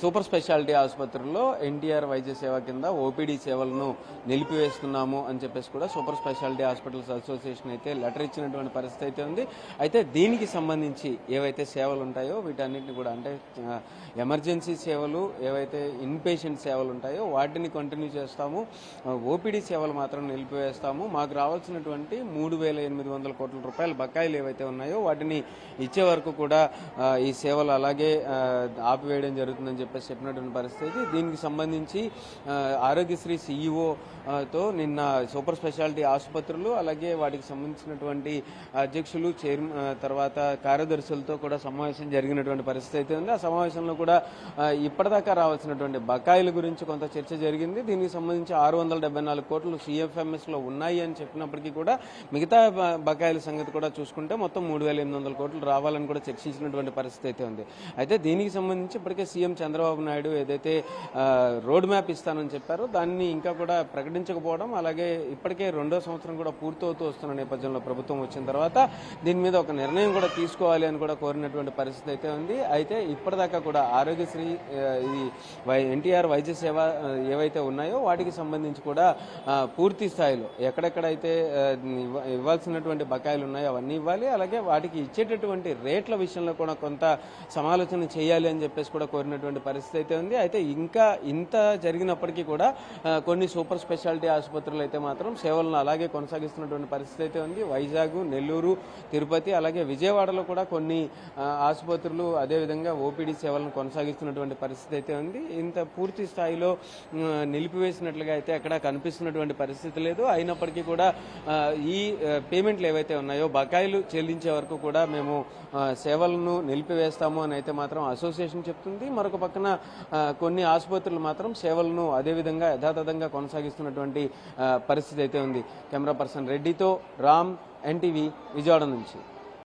Super speciality ఆసుపత్రుల్లో ఎన్టీఆర్ వైద్య సేవ కింద ఓపీడీ సేవలను నిలిపివేస్తున్నాము అని చెప్పేసి కూడా సూపర్ స్పెషాలిటీ హాస్పిటల్స్ అసోసియేషన్ అయితే లెటర్ ఇచ్చినటువంటి పరిస్థితి అయితే ఉంది. అయితే దీనికి సంబంధించి ఏవైతే సేవలు ఉంటాయో వీటన్నిటిని కూడా అంటే ఎమర్జెన్సీ సేవలు ఏవైతే ఇన్పేషెంట్ సేవలు ఉంటాయో వాటిని కంటిన్యూ చేస్తాము. ఓపీడీ సేవలు మాత్రం నిలిపివేస్తాము. మాకు రావాల్సినటువంటి మూడు వేల ఎనిమిది వందల కోట్ల రూపాయల బకాయిలు ఏవైతే ఉన్నాయో వాటిని ఇచ్చే వరకు కూడా ఈ సేవలు అలాగే ఆపివేయడం జరుగుతుందని చెప్పి చెప్పేసి చెప్పినటువంటి పరిస్థితి. దీనికి సంబంధించి ఆరోగ్యశ్రీ సీఈఓ తో నిన్న సూపర్ స్పెషాలిటీ ఆసుపత్రులు అలాగే వాటికి సంబంధించినటువంటి అధ్యక్షులు చైర్ తర్వాత కార్యదర్శులతో కూడా సమావేశం జరిగినటువంటి పరిస్థితి అయితే ఉంది. ఆ సమావేశంలో కూడా ఇప్పటిదాకా రావాల్సినటువంటి బకాయిల గురించి కొంత చర్చ జరిగింది. దీనికి సంబంధించి ఆరు వందల డెబ్బై నాలుగు కోట్లు సిఎఫ్ఎంఎస్లో ఉన్నాయి అని చెప్పినప్పటికీ కూడా మిగతా బకాయిల సంగతి కూడా చూసుకుంటే మొత్తం మూడు వేల ఎనిమిది వందల కోట్లు రావాలని కూడా చర్చించినటువంటి పరిస్థితి అయితే ఉంది. అయితే దీనికి సంబంధించి ఇప్పటికే సీఎం చంద్రబాబు నాయుడు ఏదైతే రోడ్ మ్యాప్ ఇస్తానని చెప్పారో దాన్ని ఇంకా కూడా ప్రకటించకపోవడం అలాగే ఇప్పటికే రెండో సంవత్సరం కూడా పూర్తవుతూ వస్తున్న నేపథ్యంలో ప్రభుత్వం వచ్చిన తర్వాత దీని మీద ఒక నిర్ణయం కూడా తీసుకోవాలి అని కూడా కోరినటువంటి పరిస్థితి అయితే ఉంది. అయితే ఇప్పటిదాకా కూడా ఆరోగ్యశ్రీ ఈ ఇది వై ఎన్టీఆర్ వైద్య సేవ ఏవైతే ఉన్నాయో వాటికి సంబంధించి కూడా పూర్తి స్థాయిలో ఎక్కడెక్కడైతే ఇవ్వ- ఇవ్వాల్సినటువంటి బకాయిలు ఉన్నాయో అవన్నీ ఇవ్వాలి. అలాగే వాటికి ఇచ్చేటటువంటి రేట్ల విషయంలో కూడా కొంత సమాలోచన చేయాలి అని చెప్పేసి కూడా కోరినటువంటి పరిస్థితి అయితే ఉంది. అయితే ఇంకా ఇంత జరిగినప్పటికీ కూడా కొన్ని సూపర్ స్పెషాలిటీ ఆసుపత్రులు అయితే మాత్రం సేవలను అలాగే కొనసాగిస్తున్నటువంటి పరిస్థితి అయితే ఉంది. వైజాగ్ నెల్లూరు తిరుపతి అలాగే విజయవాడలో కూడా కొన్ని ఆసుపత్రులు అదేవిధంగా ఓపీడీ సేవలను కొనసాగిస్తున్నటువంటి పరిస్థితి అయితే ఉంది. ఇంత పూర్తి స్థాయిలో నిలిపివేసినట్లుగా అయితే ఎక్కడ కనిపిస్తున్నటువంటి పరిస్థితి లేదు. అయినప్పటికీ కూడా ఈ పేమెంట్లు ఏవైతే ఉన్నాయో బకాయిలు చెల్లించే వరకు కూడా మేము సేవలను నిలిపివేస్తాము అని అయితే మాత్రం అసోసియేషన్ చెప్తుంది. మరొక పక్కన పక్కన కొన్ని ఆసుపత్రులు మాత్రం సేవలను అదేవిధంగా యథాతథంగా కొనసాగిస్తున్నటువంటి పరిస్థితి అయితే ఉంది. కెమెరా పర్సన్ రెడ్డితో రామ్ ఎన్టీవీ విజయవాడ నుంచి.